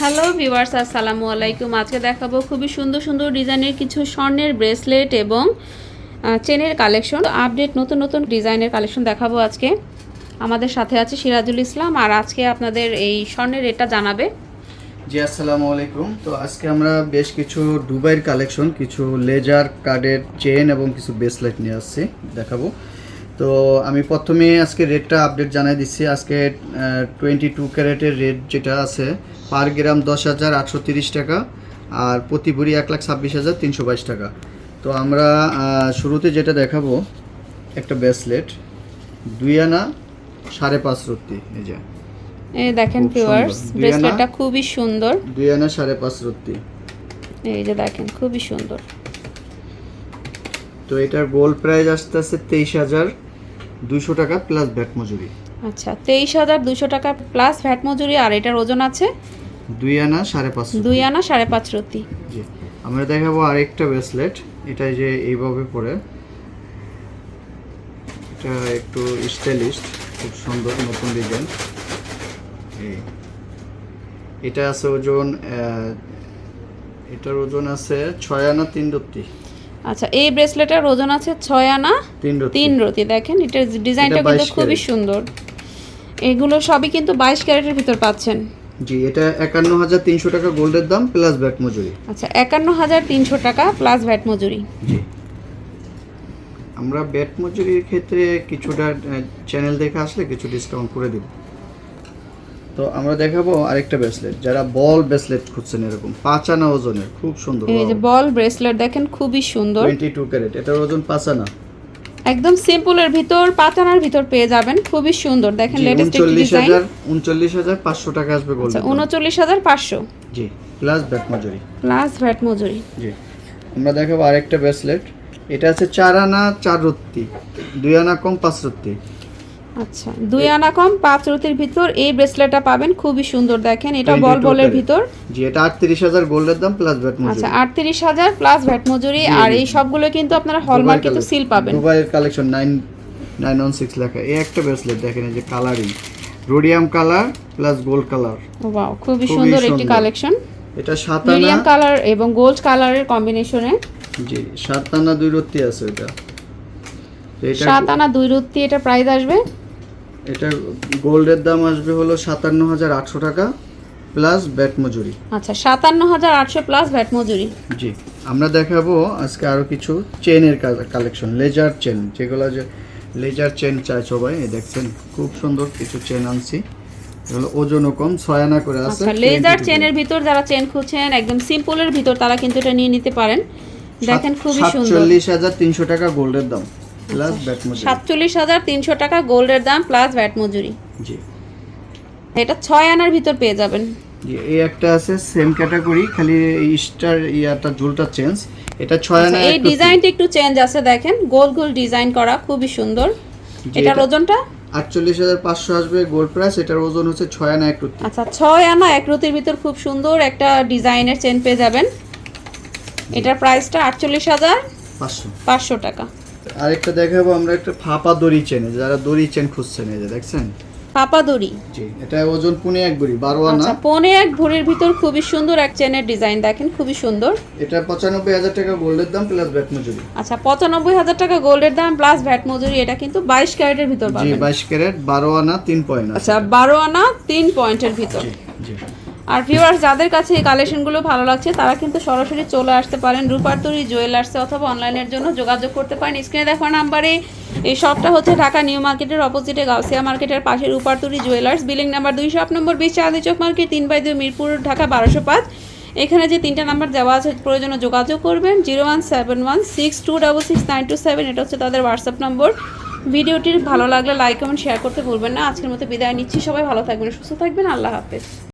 Hello viewers, আসসালামু আলাইকুম। আজকে দেখাবো খুবই সুন্দর সুন্দর ডিজাইনের কিছু স্বর্ণের ব্রেসলেট এবং চেনের কালেকশন। আপডেট নতুন নতুন ডিজাইনের কালেকশন দেখাবো আজকে। আমাদের সাথে আছে সিরাজুল ইসলাম আর আজকে আপনাদের এই স্বর্ণের রেটটা জানাবে। জি, আসসালামু আলাইকুম। তো আজকে আমরা বেশ কিছু দুবাইয়ের কালেকশন, কিছু লেজার, কার্ডের চেন এবং কিছু ব্রেসলেট নিয়ে আসছি, দেখাবো। তো আমি প্রথমে আজকে রেটটা আপডেট জানাই দিচ্ছি। আজকে টোয়েন্টি টু ক্যারেটের রেট যেটা আছে পার গ্রাম দশ হাজার আটশো তিরিশ টাকা আর প্রতি ভরি এক লাখ ছাব্বিশ হাজার তিনশো বাইশ টাকা। তো আমরা শুরুতে যেটা দেখাবো একটা ব্রেসলেট দুই আনা সাড়ে পাঁচ রত্তি এই যে। এই দেখেন ভিউয়ার্স ব্রেসলেটটা খুবই সুন্দর। দুই আনা সাড়ে পাঁচ রত্তি। এই যে দেখেন খুবই সুন্দর। তো এটার গোল প্রাইস আসতে আসছে তেইশ হাজার দুশো টাকা প্লাস ভ্যাট মজুরি। আচ্ছা তেইশ হাজার দুশো টাকা প্লাস ভ্যাট মজুরি আর এটার ওজন আছে? দুই আনা সাড়ে পাঁচ দুই আনা সাড়ে পাঁচ রতি জি আমরা দেখাবো আরেকটা ব্রেসলেট এটা যে এইভাবে পরে। এটা একটু স্টাইলিশ খুব সুন্দর নতুন ডিজাইন এটা আছে ওজন এটার ওজন আছে ছয় আনা তিন রত্তি আচ্ছা এই ব্রেসলেটের ওজন আছে ছয় আনা তিন রতি। দেখেন এটার ডিজাইনটা কিন্তু খুবই সুন্দর। এগুলো সবই কিন্তু বাইশ ক্যারেটের ভিতর পাচ্ছেন। জি এটা একান্ন হাজার তিনশো টাকা গোল্ডের দাম প্লাস ভ্যাট মজুরি। আচ্ছা একান্ন হাজার তিনশো টাকা প্লাস ভ্যাট মজুরি। জি। আমরা ব্যাট মজুরির ক্ষেত্রে কিছুটা চ্যানেল দেখে আসলে কিছু ডিসকাউন্ট করে দিব। তো আমরা দেখাবো আরেকটা ব্রেসলেট যারা বল ব্রেসলেট খুঁজছেন এরকম পাঁচ আনা ওজনের খুব সুন্দর এই যে বল ব্রেসলেট দেখেন খুবই সুন্দর। টোয়েন্টি টু ক্যারেট এটার ওজন পাঁচ আনা একদম সিম্পলের ভিতর পাতানার ভিতর পেয়ে যাবেন খুবই সুন্দর। দেখেন লেটেস্ট একটি ডিজাইন হাজার উনচল্লিশ হাজার পাঁচশো টাকা আসবে গোল্ড আচ্ছা উনচল্লিশ হাজার পাঁচশো। জি প্লাস ব্যাট মজুরি প্লাস ভ্যাট মজুরি জি আমরা দেখাবো আরেকটা ব্রেসলেট এটা আছে চার আনা চার রত্তি দুই আনা কম পাঁচ রত্তি। আচ্ছা দুই আনা কম পাঁচ রতির ভিতর। এই ব্রেসলেটটা পাবেন খুবই সুন্দর দেখেন। এটা 22 বল বলের ভিতর। জি এটা আটত্রিশ হাজার গোল্ডের দাম প্লাস ব্যাট মজুরি। আচ্ছা আটত্রিশ হাজার প্লাস ভ্যাট মজুরি। আর এই সবগুলো কিন্তু আপনারা হলমার্ক কিন্তু সিল পাবেন। দুবাইয়ের কালেকশন লেখা। এই একটা ব্রেসলেট দেখেন এই যে colouring rhodium colour plus gold colour wow খুবই সুন্দর একটি কালেকশন এটা সাত মিডিয়াম আনা কালার এবং গোল্ড কালারের কম্বিনেশনে জি সাত আনা দুই রত্তি আছে এটা। সাত আনা দুই রুত্তি এটা প্রাইস আসবে। এটা গোল্ডের দাম আসবে হলো সাতান্ন হাজার আটশো টাকা প্লাস ব্যাট মজুরি। আচ্ছা সাতান্ন হাজার আটশো প্লাস ভ্যাট মজুরি। জি আমরা দেখাবো আজকে আরও কিছু চেনের কালেকশন লেজার চেন যেগুলো যে লেজার চেন চায় সবাই এই দেখছেন খুব সুন্দর কিছু চেন আনছি। এগুলো ওজনও কম ছয় আনা করে আছে। আচ্ছা লেজার চেনের ভিতর যারা চেন খুঁজছেন একদম সিম্পলের ভিতর তারা কিন্তু এটা নিয়ে নিতে পারেন। দেখেন খুবই সুন্দর। সাতচল্লিশ হাজার তিনশো টাকা গোল্ডের দাম। প্লাস ব্যাট মজুরি। সাতচল্লিশ হাজার তিনশো টাকা গোল্ডের দাম প্লাস ভ্যাট মজুরি। জি। এটা ছয় আনার ভিতর পেয়ে যাবেন। জি এই একটা আছে সেম ক্যাটাগরি খালি স্টার ইয়াটা ঝুলটা চেঞ্জ এটা ছয় আনা আচ্ছা, এই ডিজাইনটা একটু চেঞ্জ আছে দেখেন। গোল গোল ডিজাইন করা খুবই সুন্দর। এটার এটা- ওজনটা? আটচল্লিশ হাজার পাঁচশো আসবে গোল্ড প্রাইস এটার ওজন হচ্ছে ছয় আনা এক রুটি। আচ্ছা ছয় আনা এক রতির ভিতর খুব সুন্দর একটা ডিজাইনের চেন পেয়ে যাবেন। এটার প্রাইসটা আটচল্লিশ হাজার পাঁচশো। পাঁচশো টাকা। আরেকটা দেখাবো আমরা একটা ফাপা দড়ি চেন যারা দড়ি চেন খুঁজছেন এই যে দেখছেন? পাপাদুরি জি এটা ওজন পুনে এক বড়ি বারো আনা। আচ্ছা পনে এক ভরির ভিতর খুবই সুন্দর এক চেনের ডিজাইন দেখেন খুবই সুন্দর। এটা পঁচানব্বই হাজার টাকা গোল্ডের দাম প্লাস ব্যাট মজুরি। আচ্ছা পঁচানব্বই হাজার টাকা গোল্ডের দাম প্লাস ভ্যাট মজুরি এটা কিন্তু বাইশ ক্যারেটের ভিতর পাবেন জি পাবেন। বাইশ ক্যারেট বারো আনা তিন পয়েন্ট আচ্ছা বারো আনা তিন পয়েন্টের ভিতর। জি জি। আর ভিউয়ার্স যাদের কাছে এই কালেকশনগুলো ভালো লাগছে, তারা কিন্তু সরাসরি চলে আসতে পারেন রূপার্তরি জুয়েলার্সে অথবা অনলাইনের জন্য যোগাযোগ করতে পারেন। স্ক্রিনে দেখা নাম্বারে এই শপটা হচ্ছে ঢাকা নিউ মার্কেটের অপোজিটে গাউসিয়া মার্কেটের পাশে রূপার্তরি জুয়েলার্স বিলিং নাম্বার দুই শপ নম্বর বিশ চাঁদি চক মার্কেট, তিন বাই দুই মিরপুর, ঢাকা বারোশো পাঁচ। এখানে যে তিনটা নাম্বার দেওয়া আছে, প্রয়োজনে যোগাযোগ করবেন। Zero one seven one six two double six nine two seven, এটা হচ্ছে তাদের হোয়াটসঅ্যাপ নম্বর ভিডিওটির ভালো লাগলে লাইক কমেন্ট শেয়ার করতে ভুলবেন না। আজকের মতো বিদায় নিচ্ছি। সবাই ভালো থাকবেন, সুস্থ থাকবেন। আল্লাহ হাফেজ।